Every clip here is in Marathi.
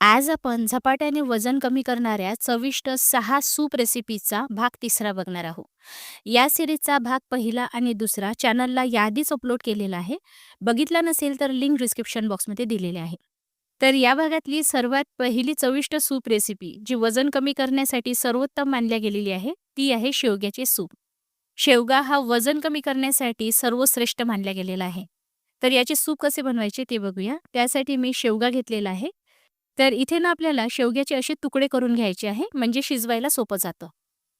आज आपण झपाट्याने वजन कमी करणाऱ्या चविष्ट सहा सूप रेसिपीचा भाग तिसरा बघणार आहोत. या सिरीजचा भाग पहिला आणि दुसरा चॅनलला यादीच अपलोड केलेला आहे. बघितला नसेल तर लिंक डिस्क्रिप्शन बॉक्समध्ये दिलेली आहे. तर या भागातली सर्वात पहिली चविष्ट सूप रेसिपी जी वजन कमी करण्यासाठी सर्वोत्तम मानल्या गेलेली आहे ती आहे शेवग्याचे सूप. शेवगा हा वजन कमी करण्यासाठी सर्वश्रेष्ठ मानला गेलेला आहे. तर याचे सूप कसे बनवायचे ते बघूया. त्यासाठी मी शेवगा घेतलेला आहे. तर इथे ना आपल्याला शेवग्याचे असे तुकडे करून घ्यायचे आहे म्हणजे शिजवायला सोपं जातं.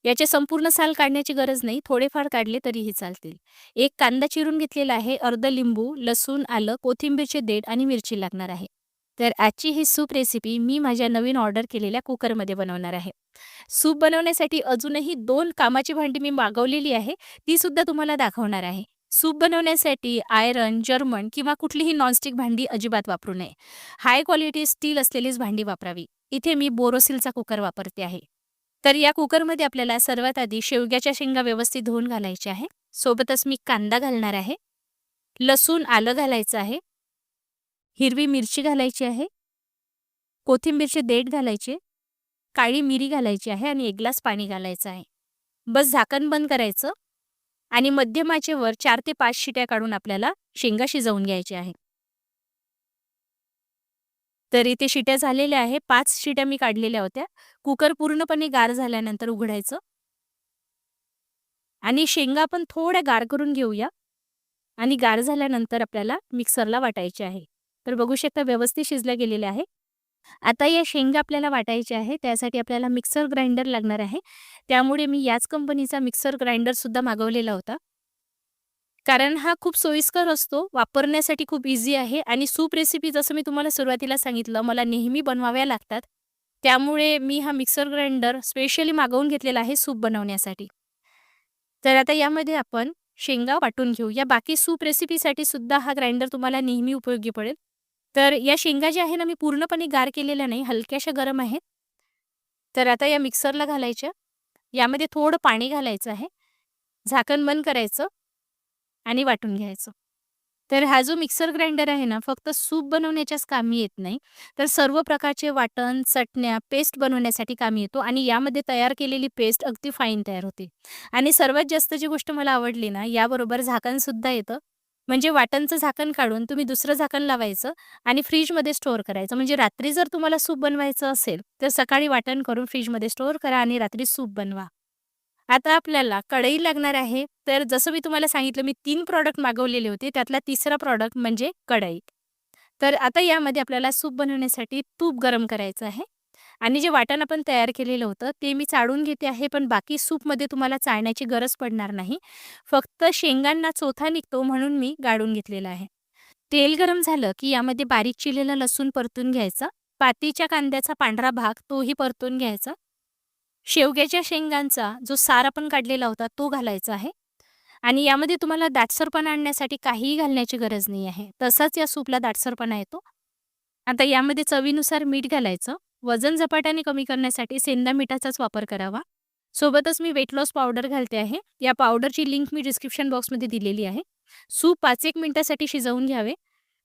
याचे संपूर्ण साल काढण्याची गरज नाही थोडेफार काढले तरीही चालतील. एक कांदा चिरून घेतलेला आहे अर्ध लिंबू लसूण आलं कोथिंबीरचे देठ आणि मिरची लागणार आहे. तर आजची ही सूप रेसिपी मी माझ्या नवीन ऑर्डर केलेल्या कुकरमध्ये बनवणार आहे. सूप बनवण्यासाठी अजूनही दोन कामाची भांडी मी मागवलेली आहे ती सुद्धा तुम्हाला दाखवणार आहे. सूप बनवण्यासाठी आयरन जर्मन किंवा कुठलीही नॉनस्टिक भांडी अजिबात वापरू नये. हाय क्वालिटी स्टील असलेलीच भांडी वापरावी. इथे मी बोरोसिलचा कुकर वापरते आहे. तर या कुकरमध्ये आपल्याला सर्वात आधी शेवग्याच्या शेंगा व्यवस्थित धुवून घालायच्या आहे. सोबतच मी कांदा घालणार आहे. लसूण आलं घालायचं आहे. हिरवी मिरची घालायची आहे. कोथिंबीरचे देठ घालायचे. काळी मिरी घालायची आहे आणि एक ग्लास पाणी घालायचं आहे. बस झाकण बंद करायचं. आणि मध्यम आचेवर चार ते पाच शिट्या काढून आपल्याला शेंगा शिजवून घ्यायच्या आहे. तर इथे शिट्या झालेल्या आहे. पाच शिट्या मी काढलेल्या होत्या. कुकर पूर्णपणे गार झाल्यानंतर उघडायचं. आणि शेंगा आपण थोड्या गार करून घेऊया. आणि गार झाल्यानंतर आपल्याला मिक्सरला वाटायचे आहे. तर बघू शकता व्यवस्थित शिजल्या गेलेल्या आहे. आता या शेंगा आपल्याला वाटायच्या आहे त्यासाठी आपल्याला मिक्सर ग्राइंडर लागणार आहे. त्यामुळे मी याच कंपनीचा मिक्सर ग्राइंडर सुद्धा मागवलेला होता. कारण हा खूप सोयीस्कर असतो वापरण्यासाठी खूप इझी आहे आणि सूप रेसिपी जसं मी तुम्हाला सुरुवातीला सांगितलं मला नेहमी बनवाव्या लागतात. त्यामुळे मी हा मिक्सर ग्राइंडर स्पेशली मागवून घेतलेला आहे सूप बनवण्यासाठी. तर आता यामध्ये आपण शेंगा वाटून घेऊ. या बाकी सूप रेसिपीसाठी सुद्धा हा ग्राइंडर तुम्हाला नेहमी उपयोगी पडेल. तर या शेंगा ज्या आहे ना मी पूर्णपणे गार केलेल्या नाही हलक्याशा गरम आहेत. तर आता या मिक्सरला घालायच्या. यामध्ये थोडं पाणी घालायचं आहे. झाकण बंद करायचं आणि वाटून घ्यायचं. तर हा जो मिक्सर ग्राइंडर आहे ना फक्त सूप बनवण्याच्याच कामी येत नाही. तर सर्व प्रकारचे वाटण चटण्या पेस्ट बनवण्यासाठी कामी येतो आणि यामध्ये तयार केलेली पेस्ट अगदी फाईन तयार होते. आणि सर्वात जास्त जी गोष्ट मला आवडली ना याबरोबर झाकणसुद्धा येतं. म्हणजे वाटणचं झाकण काढून तुम्ही दुसरं झाकण लावायचं आणि फ्रीजमध्ये स्टोअर करायचं. म्हणजे रात्री जर तुम्हाला सूप बनवायचं असेल तर सकाळी वाटण करून फ्रीजमध्ये स्टोअर करा आणि रात्री सूप बनवा. आता आपल्याला कढई लागणार आहे. तर जसं मी तुम्हाला सांगितलं मी तीन प्रॉडक्ट मागवलेले होते. त्यातला तिसरा प्रॉडक्ट म्हणजे कढई. तर आता यामध्ये आपल्याला सूप बनवण्यासाठी तूप गरम करायचं आहे. आणि जे वाटण आपण तयार केलेलं होतं ते मी चाळून घेते आहे पण बाकी सूपमध्ये तुम्हाला चाळण्याची गरज पडणार नाही. फक्त शेंगांना चोथा निघतो म्हणून मी गाळून घेतलेला आहे. तेल गरम झालं की यामध्ये बारीक चिरलेला लसूण परतून घ्यायचा. पातीच्या कांद्याचा पांढरा भाग तोही परतून घ्यायचा. शेवग्याच्या शेंगांचा जो सार आपण काढलेला होता तो घालायचा आहे. आणि यामध्ये तुम्हाला दाटसरपणा आणण्यासाठी काहीही घालण्याची गरज नाही आहे. तसाच या सूपला दाटसरपणा येतो. आता यामध्ये चवीनुसार मीठ घालायचं. वजन झपाट्याने कमी करण्यासाठी सेंदा मिठाचाच वापर करावा. सोबतच मी वेट लॉस पावडर घालते आहे. या पावडरची लिंक मी डिस्क्रिप्शन बॉक्समध्ये दिलेली आहे. सूप पाच एक मिनिटासाठी शिजवून घ्यावे.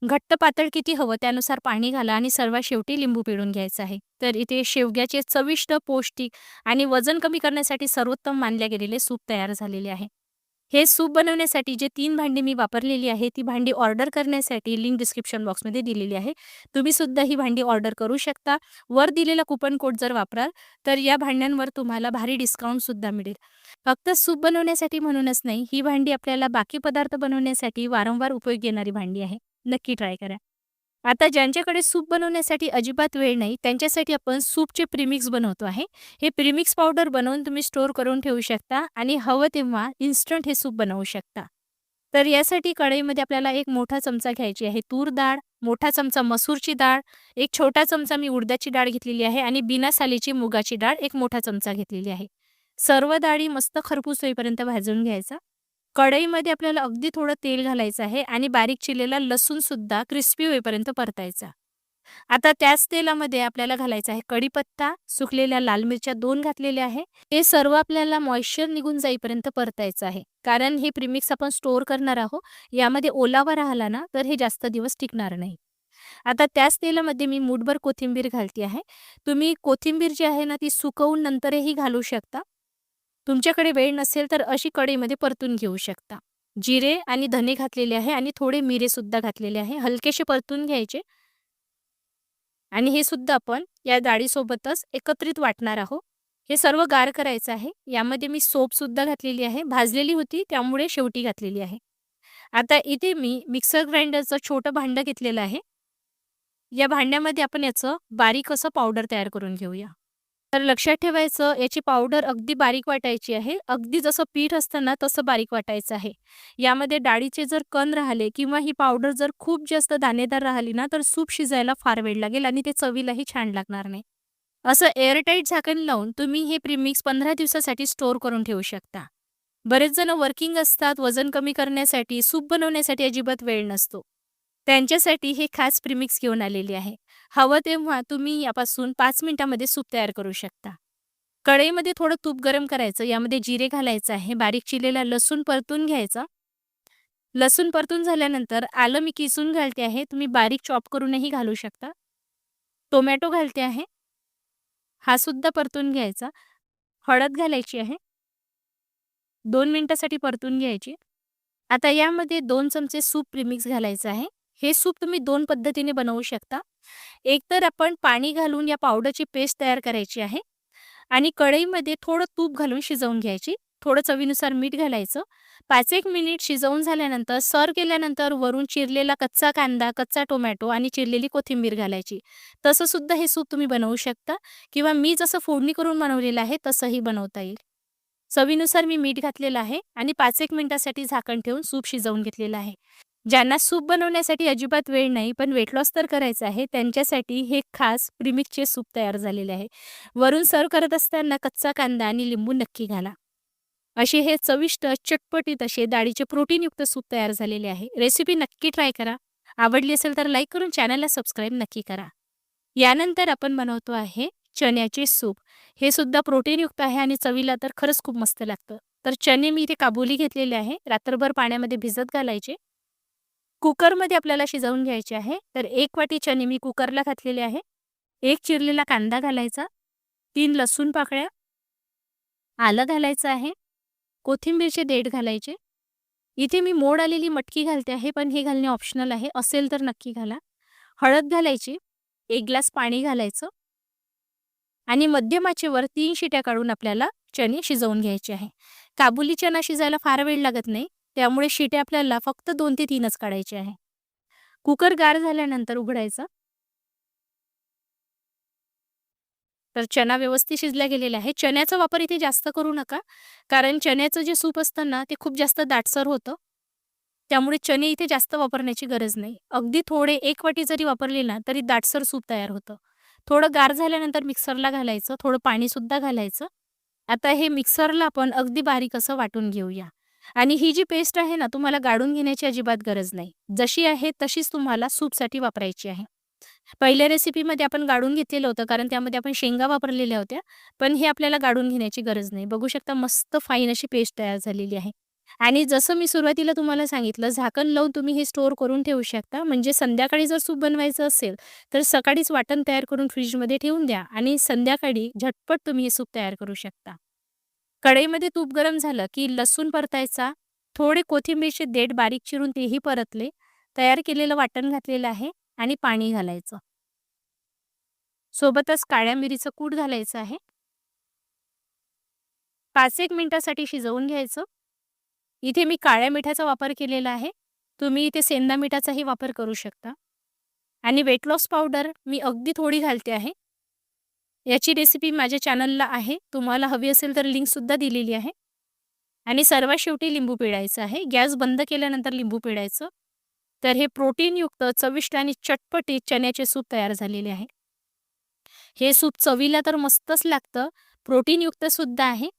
घट्ट पातळ किती हवं त्यानुसार पाणी घाला आणि सर्वात शेवटी लिंबू पिळून घ्यायचं आहे. तर इथे शेवग्याचे चविष्ट पौष्टिक आणि वजन कमी करण्यासाठी सर्वोत्तम मानले गेलेले सूप तयार झालेले आहे. हे सूप बनवण्यासाठी जे तीन भांडी मी वापरलेली आहे ती भांडी ऑर्डर करण्यासाठी लिंक डिस्क्रिप्शन बॉक्समध्ये दिलेली आहे. तुम्ही सुद्धा ही भांडी ऑर्डर करू शकता. वर दिलेला कुपन कोड जर वापराल तर या भांड्यांवर तुम्हाला भारी डिस्काउंट सुद्धा मिळेल. फक्त सूप बनवण्यासाठी म्हणूनच नाही ही भांडी आपल्याला बाकी पदार्थ बनवण्यासाठी वारंवार उपयोग येणारी भांडी आहे. नक्की ट्राय करा. आता ज्यांच्याकडे सूप बनवण्यासाठी अजिबात वेळ नाही त्यांच्यासाठी आपण सूपचे प्रिमिक्स बनवतो आहे. हे प्रिमिक्स पावडर बनवून तुम्ही स्टोअर करून ठेवू शकता आणि हवं तेव्हा इन्स्टंट हे सूप बनवू शकता. तर यासाठी कढईमध्ये आपल्याला एक मोठा चमचा घ्यायची आहे. तूर डाळ मोठा चमचा मसूरची डाळ एक छोटा चमचा मी उडदाची डाळ घेतलेली आहे आणि बिना सालीची मुगाची डाळ एक मोठा चमचा घेतलेली आहे. सर्व डाळी मस्त खरपूस होईपर्यंत भाजून घ्यायचा. कढईमध्ये आपल्याला अगदी थोडं तेल घालायचं आहे आणि बारीक चिरलेला लसूण सुद्धा क्रिस्पी होईपर्यंत परतायचा. आता त्याच तेलामध्ये आपल्याला घालायचं आहे कढीपत्ता सुकलेल्या लाल मिरच्या दोन घातलेल्या आहे. हे सर्व आपल्याला मॉइश्चर निघून जाईपर्यंत परतायचं आहे. कारण हे प्रिमिक्स आपण स्टोअर करणार आहोत. यामध्ये ओलावा राहिला ना तर हे जास्त दिवस टिकणार नाही. आता त्याच तेलामध्ये मी मूठभर कोथिंबीर घालते आहे. तुम्ही कोथिंबीर जी आहे ना ती सुकवून नंतरही घालू शकता. तुमच्याकडे वेळ नसेल तर अशी कढईमध्ये परतून घेऊ शकता. जिरे आणि धने घातलेले आहे आणि थोडे मिरे सुद्धा घातलेले आहे. हलकेसे परतून घ्यायचे. आणि हे सुद्धा आपण या डाळीसोबतच एकत्रित वाटणार आहोत. हे सर्व गार करायचं आहे. यामध्ये मी सोप सुद्धा घातलेली आहे. भाजलेली होती त्यामुळे शेवटी घातलेली आहे. आता इथे मी मिक्सर ग्राइंडरचं छोटं भांडं घेतलेलं आहे. या भांड्यामध्ये आपण याचं बारीक असं पावडर तयार करून घेऊया. तर लक्षात ठेवायचं याची पावडर अगदी बारीक वाटायची आहे. अगदी जसं पीठ असतं ना तसं बारीक वाटायचं आहे. यामध्ये डाळीचे जर कण राहिले किंवा ही पावडर जर खूप जास्त दाणेदार राहिली ना तर सूप शिजायला फार वेळ लागेल आणि ते चवीलाही छान लागणार नाही. असं एअरटाईट झाकण लावून तुम्ही हे प्रीमिक्स पंधरा दिवसासाठी स्टोअर करून ठेवू शकता. बरेच जण वर्किंग असतात वजन कमी करण्यासाठी सूप बनवण्यासाठी अजिबात वेळ नसतो. त्यांच्यासाठी हे खास प्रीमिक्स घेऊन आलेली आहे. हवं तेव्हा तुम्ही यापासून पाच मिनिटामध्ये सूप तयार करू शकता. कढईमध्ये थोडं तूप गरम करायचं यामध्ये जिरे घालायचं आहे बारीक चिरलेला लसूण परतून घ्यायचा. लसूण परतून झाल्यानंतर आलं मी किसून घालते आहे तुम्ही बारीक चॉप करूनही घालू शकता. टोमॅटो घालते आहे. हा सुद्धा परतून घ्यायचा. हळद घालायची आहे. दोन मिनिटासाठी परतून घ्यायची. आता यामध्ये दोन चमचे सूप प्रिमिक्स घालायचं आहे. हे सूप तुम्ही दोन पद्धतीने बनवू शकता. एक तर आपण पाणी घालून या पावडरची पेस्ट तयार करायची आहे आणि कढईमध्ये थोडं तूप घालून शिजवून घ्यायची. थोडं चवीनुसार मीठ घालायचं. पाच एक मिनिट शिजवून झाल्यानंतर सर केल्यानंतर वरून चिरलेला कच्चा कांदा कच्चा टोमॅटो आणि चिरलेली कोथिंबीर घालायची. तसं सुद्धा हे सूप तुम्ही बनवू शकता किंवा मी जसं फोडणी करून बनवलेलं आहे तसंही बनवता येईल. चवीनुसार मी मीठ घातलेलं आहे आणि पाच एक मिनिटासाठी झाकण ठेवून सूप शिजवून घेतलेलं आहे. ज्यांना सूप बनवण्यासाठी अजिबात वेळ नाही पण वेट लॉस तर करायचं आहे त्यांच्यासाठी हे खास प्रिमिक्सचे सूप तयार झालेले आहे. वरून सर्व करत असताना कच्चा कांदा आणि लिंबू नक्की घाला. असे हे चविष्ट चटपटीत असे डाळीचे प्रोटीनयुक्त सूप तयार झालेले आहे. रेसिपी नक्की ट्राय करा. आवडली असेल तर लाईक करून चॅनलला सबस्क्राईब नक्की करा. यानंतर आपण बनवतो आहे चण्याचे सूप. हे सुद्धा प्रोटीनयुक्त आहे आणि चवीला तर खरंच खूप मस्त लागतं. तर चणे मी इथे काबुली घेतलेले आहे. रात्रभर पाण्यामध्ये भिजत घालायचे. कुकरमध्ये आपल्याला शिजवून घ्यायचे आहे. तर एक वाटी चणे मी कुकरला घातलेले आहे. एक चिरलेला कांदा घालायचा. तीन लसूण पाकळ्या. आलं घालायचं आहे. कोथिंबीरचे देठ घालायचे. इथे मी मोड आलेली मटकी घालते आहे पण हे घालणे ऑप्शनल आहे. असेल तर नक्की घाला. हळद घालायची. एक ग्लास पाणी घालायचं. आणि मध्यमाचेवर तीन शिट्या काढून आपल्याला चणे शिजवून घ्यायचे आहे. काबुली चना शिजायला फार वेळ लागत नाही. त्यामुळे शिट्या आपल्याला फक्त दोन ते तीनच काढायचे आहे. कुकर गार झाल्यानंतर उघडायचा. तर चना व्यवस्थित शिजल्या गेलेला आहे चण्याचा वापर इथे जास्त करू नका कारण चण्याचं जे सूप असतं ना ते खूप जास्त दाटसर होतं. त्यामुळे चणे इथे जास्त वापरण्याची गरज नाही. अगदी थोडे एक वाटी जरी वापरली ना तरी दाटसर सूप तयार होतं. थोडं गार झाल्यानंतर मिक्सरला घालायचं थोडं पाणीसुद्धा घालायचं. आता हे मिक्सरला आपण अगदी बारीक असं वाटून घेऊया. आणि ही जी पेस्ट आहे ना तुम्हाला गाडून घेण्याची अजिबात गरज नाही. जशी आहे तशीच तुम्हाला सूपसाठी वापरायची आहे. पहिल्या रेसिपीमध्ये आपण गाडून घेतलेलं होतं कारण त्यामध्ये आपण शेंगा वापरलेल्या होत्या पण हे आपल्याला गाडून घेण्याची गरज नाही. बघू शकता मस्त फाईन अशी पेस्ट तयार झालेली आहे. आणि जसं मी सुरुवातीला तुम्हाला सांगितलं झाकण लावून तुम्ही हे स्टोअर करून ठेवू शकता. म्हणजे संध्याकाळी जर सूप बनवायचं असेल तर सकाळीच वाटण तयार करून फ्रीजमध्ये ठेवून द्या आणि संध्याकाळी झटपट तुम्ही हे सूप तयार करू शकता. कढईमध्ये तूप गरम झालं की लसूण परतायचा थोडे कोथिंबीरचे देठ बारीक चिरून तेही परतले तयार केलेलं वाटण घातलेलं आहे आणि पाणी घालायचं. सोबतच काळ्या मिरीचं कूट घालायचं आहे. पाच एक मिनिटासाठी शिजवून घ्यायचं. इथे मी काळ्या मिठाचा वापर केलेला आहे. तुम्ही इथे सेंदा मिठाचाही वापर करू शकता. आणि वेट लॉस पावडर मी अगदी थोडी घालते आहे. याची रेसिपी माझ्या चॅनलला आहे. तुम्हाला हवी असेल तर लिंकसुद्धा दिलेली आहे. आणि सर्वात शेवटी लिंबू पिळायचं आहे. गॅस बंद केल्यानंतर लिंबू पिळायचं. तर हे प्रोटीनयुक्त चविष्ट आणि चटपटीत चण्याचे सूप तयार झालेले आहे. हे सूप चवीला तर मस्तच लागतं. प्रोटीनयुक्त सुद्धा आहे.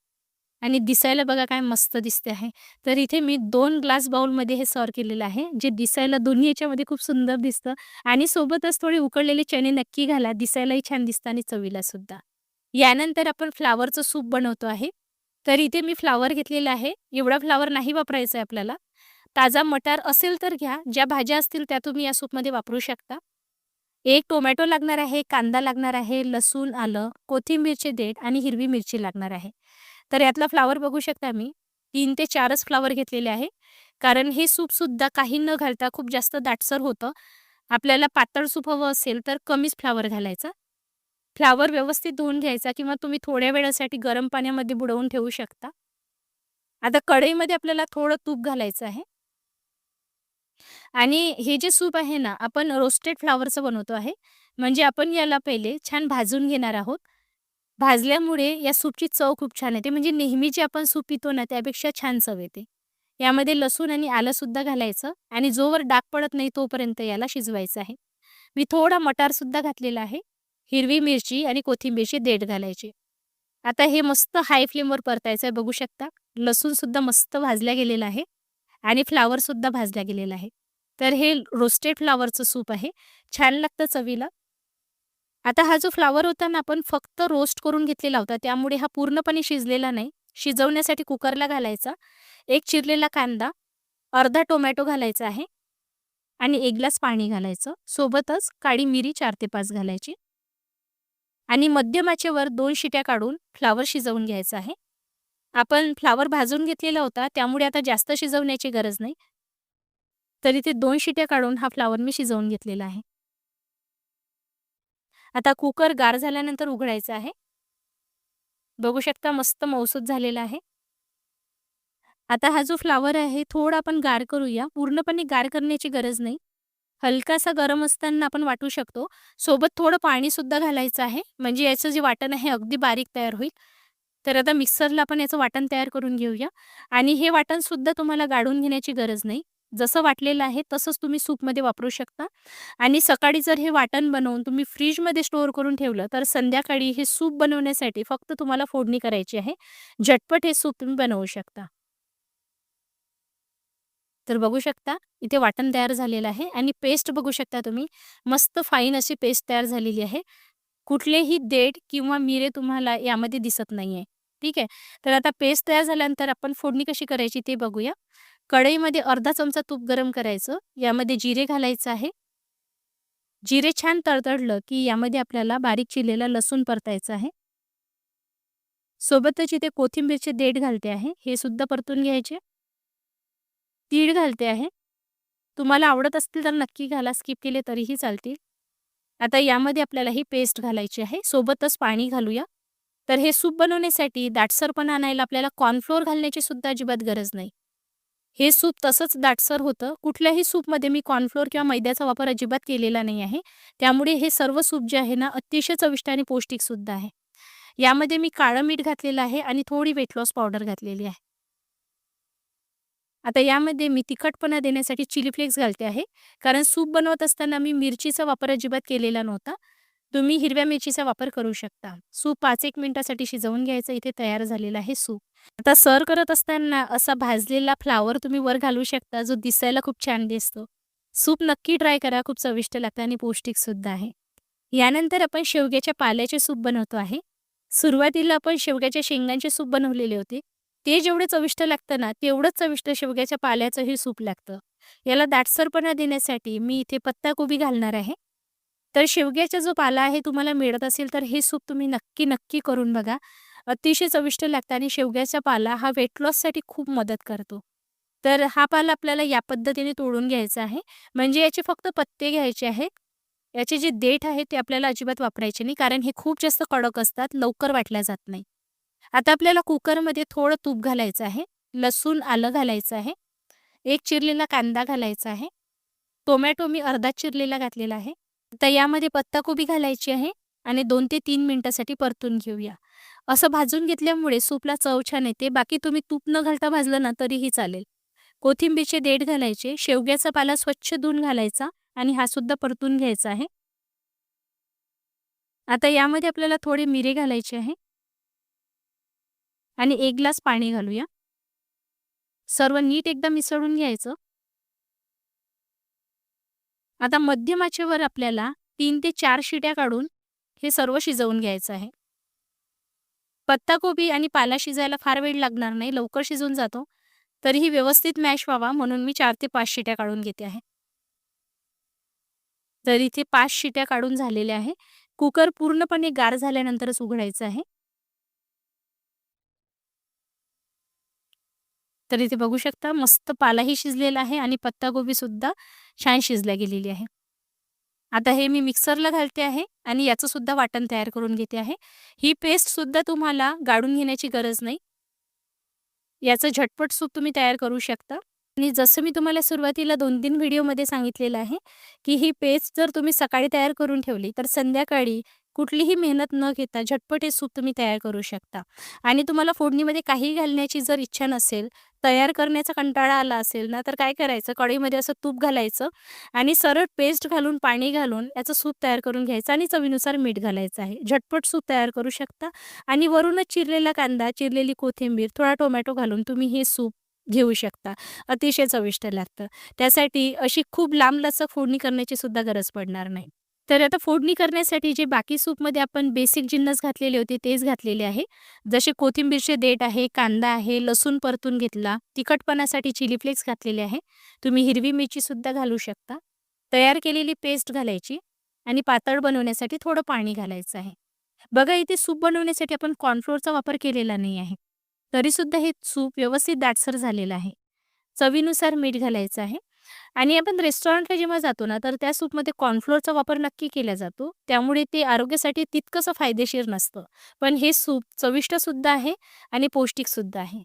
आणि दिसायला बघा काय मस्त दिसते आहे. तर इथे मी दोन ग्लास बाउलमध्ये हे सर्व केलेलं आहे जे दिसायला दोन्ही याच्यामध्ये खूप सुंदर दिसतं आणि सोबतच थोडे उकळलेले चणे नक्की घाला दिसायलाही छान दिसतं आणि चवीला सुद्धा. यानंतर आपण फ्लावरचं सूप बनवतो आहे. तर इथे मी फ्लावर घेतलेला आहे. एवढा फ्लावर नाही वापरायचा आहे आपल्याला. ताजा मटार असेल तर घ्या. ज्या भाज्या असतील त्या तुम्ही या सूपमध्ये वापरू शकता. एक टोमॅटो लागणार आहे, कांदा लागणार आहे, लसूण, आलं, कोथिंबीरचे देठ आणि हिरवी मिरची लागणार आहे. तर यातला फ्लावर बघू शकता मी तीन ते चारच फ्लावर घेतलेले आहे. कारण हे सूपसुद्धा काही न घालता खूप जास्त दाटसर होतं. आपल्याला पातळ सूप हवं असेल तर कमीच फ्लावर घालायचा. फ्लावर व्यवस्थित धुवून घ्यायचा किंवा तुम्ही थोड्या वेळासाठी गरम पाण्यामध्ये बुडवून ठेवू शकता. आता कढईमध्ये आपल्याला थोडं तूप घालायचं आहे. आणि हे जे सूप आहे ना, आपण रोस्टेड फ्लावरचं बनवतो आहे. म्हणजे आपण याला पहिले छान भाजून घेणार आहोत. भाजल्यामुळे या सूपची चव खूप छान येते. म्हणजे नेहमी जे आपण सूप पितो ना, त्यापेक्षा छान चव येते. यामध्ये लसूण आणि आलंसुद्धा घालायचं आणि जोवर डाग पडत नाही तोपर्यंत याला शिजवायचं आहे. मी थोडा मटारसुद्धा घातलेला आहे. हिरवी मिरची आणि कोथिंबीरची देठ घालायची आता हे मस्त हाय फ्लेमवर परतायचं आहे बघू शकता. लसूणसुद्धा मस्त भाजल्या गेलेला आहे आणि फ्लावरसुद्धा भाजल्या गेलेला आहे. तर हे रोस्टेड फ्लावरचं सूप आहे. छान लागतं चवीला. आता हा जो फ्लावर होता ना, आपण फक्त रोस्ट करून घेतलेला होता. त्यामुळे हा पूर्णपणे शिजलेला नाही. शिजवण्यासाठी कुकरला घालायचा. एक चिरलेला कांदा, अर्धा टोमॅटो घालायचा आहे आणि एक ग्लास पाणी घालायचं. सोबतच काळी मिरी चार ते पाच घालायची. आणि मध्यमाचेवर दोन शिट्या काढून फ्लावर शिजवून घ्यायचा आहे. आपण फ्लावर भाजून घेतलेला होता, त्यामुळे आता जास्त शिजवण्याची गरज नाही. तरी ते दोन शिट्या काढून हा फ्लावर मी शिजवून घेतलेला आहे. आता कुकर गार झाल्यानंतर उघडायचा आहे. बघू शकता मस्त मौसूद झालेला आहे. आता हा जो फ्लावर आहे थोडा आपण गार करूया. पूर्णपणे गार करण्याची गरज नाही. हलकासा गरम असताना आपण वाटू शकतो. सोबत थोडं पाणीसुद्धा घालायचं आहे. म्हणजे याचं जे वाटण आहे अगदी बारीक तयार होईल. तर आता मिक्सरला आपण याचं वाटण तयार करून घेऊया आणि हे वाटणसुद्धा तुम्हाला गाळून घेण्याची गरज नाही. जसं वाटलेलं आहे तसंच तुम्ही सूपमध्ये वापरू शकता आणि सकाळी जर हे वाटण बनवून तुम्ही फ्रीजमध्ये स्टोअर करून ठेवलं तर संध्याकाळी हे सूप बनवण्यासाठी फक्त तुम्हाला फोडणी करायची आहे. झटपट हे सूप तुम्ही बनवू शकता. तर बघू शकता इथे वाटण तयार झालेलं आहे आणि पेस्ट बघू शकता तुम्ही. मस्त फाईन अशी पेस्ट तयार झालेली आहे. कुठलेही देठ किंवा मिरे तुम्हाला यामध्ये दिसत नाहीये. ठीक आहे. तर आता पेस्ट तयार झाल्यानंतर आपण फोडणी कशी करायची ते बघूया. कढईमध्ये अर्धा चमचा तूप गरम करायचं. यामध्ये जिरे घालायचं आहे. जिरे छान तडतडलं की यामध्ये आपल्याला बारीक चिरलेला लसूण परतायचं आहे. सोबतच इथे कोथिंबीरचे देठ घालते आहे. हे सुद्धा परतून घ्यायचे. तीळ घालते आहे. तुम्हाला आवडत असतील तर नक्की घाला. स्किप केले तरीही चालतील. आता यामध्ये आपल्याला ही पेस्ट घालायची आहे. सोबतच पाणी घालूया. तर हे सूप बनवण्यासाठी दाटसरपणा आणायला आपल्याला कॉर्नफ्लोअर घालण्याची सुद्धा अजिबात गरज नाही. हे सूप तसंच दाटसर होतं. कुठल्याही सूपमध्ये मी कॉर्नफ्लोअर किंवा मैद्याचा वापर अजिबात केलेला नाही आहे. त्यामुळे हे सर्व सूप जे आहे ना, अतिशय चविष्ट आणि पौष्टिकसुद्धा आहे. यामध्ये मी काळं मीठ घातलेलं आहे आणि थोडी वेट लॉस पावडर घातलेली आहे. आता यामध्ये मी तिखटपणा देण्यासाठी चिली फ्लेक्स घालते आहे. कारण सूप बनवत असताना मी मिरचीचा वापर अजिबात केलेला नव्हता. तुम्ही हिरव्या मिरचीचा वापर करू शकता. सूप 5-1 मिनिटासाठी शिजवून घ्यायचं. इथे तयार झालेलं आहे सूप. आता सर करत असताना असा भाजलेला फ्लावर तुम्ही वर घालू शकता, जो दिसायला खूप छान दिसतो. सूप नक्की ट्राय करा. खूप चविष्ट लागतं आणि पौष्टिक सुद्धा आहे. यानंतर आपण शेवग्याच्या पाल्याचे सूप बनवतो आहे. सुरुवातीला आपण शेवग्याच्या शेंगांचे सूप बनवलेले होते. ते जेवढे चविष्ट लागतं ना, तेवढंच चविष्ट शेवग्याच्या पाल्याचंही सूप लागतं. याला दाटसरपणा देण्यासाठी मी इथे पत्ताकोबी घालणार आहे. तर शेवग्याचा जो पाला आहे तुम्हाला मिळत असेल तर हे सूप तुम्ही नक्की, नक्की करून बघा. अतिशय चविष्ट लागतं आणि शेवग्याचा पाला हा वेट लॉससाठी खूप मदत करतो. तर हा पाला आपल्याला या पद्धतीने तोडून घ्यायचा आहे. म्हणजे याचे फक्त पत्ते घ्यायचे आहेत. याचे जे देठ आहे ते आपल्याला अजिबात वापरायचे नाही. कारण हे खूप जास्त कडक असतात. लवकर वाटल्या जात नाही. आता आपल्याला कुकरमध्ये थोडं तूप घालायचं आहे. लसूण, आलं घालायचं आहे. एक चिरलेला कांदा घालायचा आहे. टोमॅटो मी अर्धा चिरलेला घातलेला आहे. आता यामध्ये पत्ताकोबी घालायची आहे आणि दोन ते तीन मिनिटासाठी परतून घेऊया. असं भाजून घेतल्यामुळे सूपला चव छान येते. बाकी तुम्ही तूप न घालता भाजलं ना तरीही चालेल. कोथिंबीरचे देठ घालायचे. शेवग्याचा पाला स्वच्छ धुवून घालायचा आणि हा सुद्धा परतून घ्यायचा आहे. आता यामध्ये आपल्याला थोडे मिरे घालायचे आहे. आणि एक ग्लास पाणी घालूया. सर्व नीट एकदा मिसळून घ्यायचं. आता मध्यमाचेवर आपल्याला तीन ते चार शिट्या काढून हे सर्व शिजवून घ्यायचं आहे. पत्ताकोबी आणि पाला शिजायला फार वेळ लागणार नाही. लवकर शिजून जातो. तरीही व्यवस्थित मॅश व्हावा म्हणून मी चार ते पाच शिट्या काढून घेते आहे. तर इथे पाच शिट्या काढून झालेल्या आहे कुकर पूर्णपणे गार झाल्यानंतरच उघडायचं आहे तर इथे बघू शकता मस्त पालाही शिजलेला आहे आणि पत्तागोबीसुद्धा छान शिजल्या गेलेली आहे. आता हे मी मिक्सरला घालते आहे आणि याचं सुद्धा वाटण तयार करून घेते आहे. ही पेस्ट सुद्धा तुम्हाला गाळून घेण्याची गरज नाही. याचं झटपट सूप तुम्ही तयार करू शकता. आणि जसं मी तुम्हाला सुरुवातीला दोन तीन व्हिडिओमध्ये सांगितलेलं आहे की ही पेस्ट जर तुम्ही सकाळी तयार करून ठेवली तर संध्याकाळी कुठलीही मेहनत न घेता झटपट हे सूप तुम्ही तयार करू शकता. आणि तुम्हाला फोडणीमध्ये काही घालण्याची जर इच्छा नसेल तयार करण्याचा कंटाळा आला असेल ना तर काय करायचं? कढईमध्ये असं तूप घालायचं आणि सरळ पेस्ट घालून पाणी घालून याचं सूप तयार करून घ्यायचं आणि चवीनुसार मीठ घालायचं आहे. झटपट सूप तयार करू शकता आणि वरूनच चिरलेला कांदा चिरलेली कोथिंबीर थोडा टोमॅटो घालून तुम्ही हे सूप घेऊ शकता. अतिशय चविष्ट लागतं. त्यासाठी अशी खूप लांबलचक फोडणी करण्याची सुद्धा गरज पडणार नाही. तर आता फोडणी करण्यासाठी जे बाकी सूपमध्ये आपण बेसिक जिन्नस घातलेले होते तेच घातलेले आहे. जसे कोथिंबीरचे देठ आहे कांदा आहे लसूण परतून घेतला तिखटपणासाठी चिली फ्लेक्स घातलेले आहे. तुम्ही हिरवी मिरचीसुद्धा घालू शकता. तयार केलेली पेस्ट घालायची आणि पातळ बनवण्यासाठी थोडं पाणी घालायचं आहे. बघा इथे सूप बनवण्यासाठी आपण कॉर्नफ्लोअरचा वापर केलेला नाही आहे. तरीसुद्धा हे सूप व्यवस्थित दाटसर झालेलं आहे. चवीनुसार मीठ घालायचं आहे. आणि आपण रेस्टॉरंटला जेव्हा जातो ना, तर त्या सूपमध्ये कॉर्नफ्लोअरचा वापर नक्की केला जातो. त्यामुळे ते आरोग्यासाठी तितकंसं फायदेशीर नसतं. पण हे सूप चविष्टसुद्धा आहे आणि पौष्टिकसुद्धा आहे.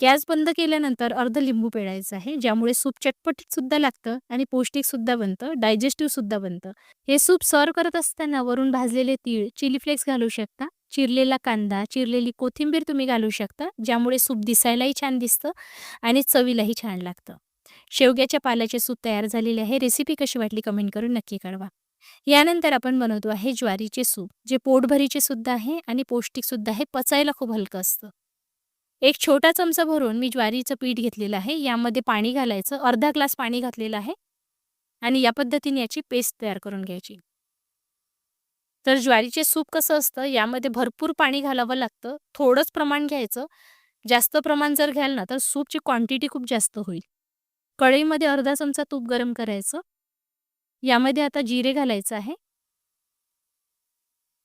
गॅस बंद केल्यानंतर अर्ध लिंबू पिळायचं आहे, ज्यामुळे सूप चटपटीतसुद्धा लागतं आणि पौष्टिकसुद्धा बनतं, डायजेस्टिव्हसुद्धा बनतं. हे सूप सर्व करत असताना वरून भाजलेले तीळ, चिली फ्लेक्स घालू शकता. चिरलेला कांदा, चिरलेली कोथिंबीर तुम्ही घालू शकता, ज्यामुळे सूप दिसायलाही छान दिसतं आणि चवीलाही छान लागतं. शेवग्याच्या पाल्याचे सूप तयार झालेले आहे. रेसिपी कशी वाटली कमेंट करून नक्की कळवा. यानंतर आपण बनवतो आहे ज्वारीचे सूप जे पोटभरीचे सुद्धा आहे आणि पौष्टिक सुद्धा आहे. पचायला खूप हलकं असतं. एक छोटा चमचा भरून मी ज्वारीचं पीठ घेतलेलं आहे. यामध्ये पाणी घालायचं. अर्धा ग्लास पाणी घातलेलं आहे. आणि या पद्धतीने याची पेस्ट तयार करून घ्यायची. तर ज्वारीचे सूप कसं असतं? यामध्ये भरपूर पाणी घालावं लागतं. थोडंच प्रमाण घ्यायचं. जास्त प्रमाण जर घ्याल ना तर सूपची क्वांटिटी खूप जास्त होईल. कढईमध्ये अर्धा चमचा तूप गरम करायचं. यामध्ये आता जिरे घालायचं आहे.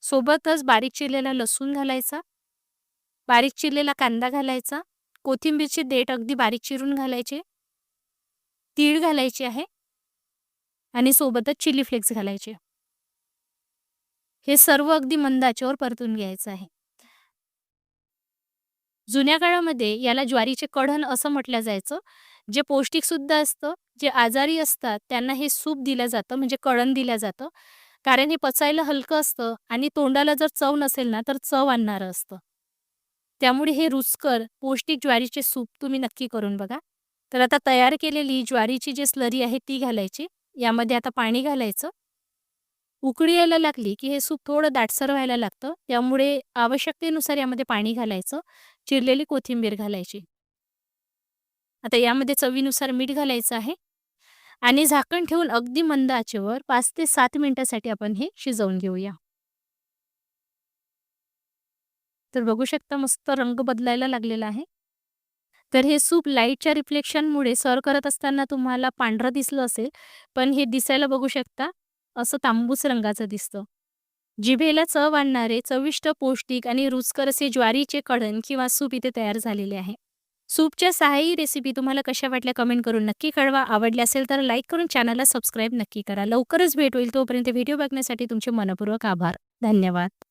सोबतच बारीक चिरलेला लसूण घालायचा. बारीक चिरलेला कांदा घालायचा. कोथिंबीरचे देठ अगदी बारीक चिरून घालायचे. तीळ घालायचे आहे. आणि सोबतच चिली फ्लेक्स घालायचे. हे सर्व अगदी मंदाच्यावर परतून घ्यायचं आहे. जुन्या काळामध्ये याला ज्वारीचे कढण असं म्हटलं जायचं. जे पौष्टिक सुद्धा असतं जे आजारी असतात त्यांना हे सूप दिलं जातं म्हणजे कळण दिलं जातं. कारण हे पचायला हलकं असतं आणि तोंडाला जर चव नसेल ना तर चव आणणारं असतं. त्यामुळे हे रुचकर पौष्टिक ज्वारीचे सूप तुम्ही नक्की करून बघा. तर आता तयार केलेली ज्वारीची जी स्लरी आहे ती घालायची. यामध्ये आता पाणी घालायचं. उकळी यायला लागली की हे सूप थोडं दाटसर व्हायला लागतं. त्यामुळे आवश्यकतेनुसार यामध्ये पाणी घालायचं चिरलेली कोथिंबीर घालायची. आता यामध्ये चवीनुसार मीठ घालायचं आहे आणि झाकण ठेवून अगदी मंद आचेवर पाच ते सात मिनिटासाठी आपण हे शिजवून घेऊया. तर बघू शकता मस्त रंग बदलायला लागलेला आहे. तर हे सूप लाईटच्या रिफ्लेक्शनमुळे सर्व करत असताना तुम्हाला पांढरं दिसलं असेल पण हे दिसायला बघू शकता असं तांबूस रंगाचं दिसतं. जिभेला चव आणणारे चविष्ट पौष्टिक आणि रुचकर असे ज्वारीचे कढण किंवा सूप इथे तयार झालेले आहे. सूपच्या सहाही रेसिपी तुम्हाला कशा वाटल्या कमेंट करून नक्की कळवा. आवडल्या असेल तर लाईक करून चॅनलला सबस्क्राईब नक्की करा. लवकरच भेट होईल तोपर्यंत व्हिडिओ बघण्यासाठी तुमचे मनपूर्वक आभार. धन्यवाद.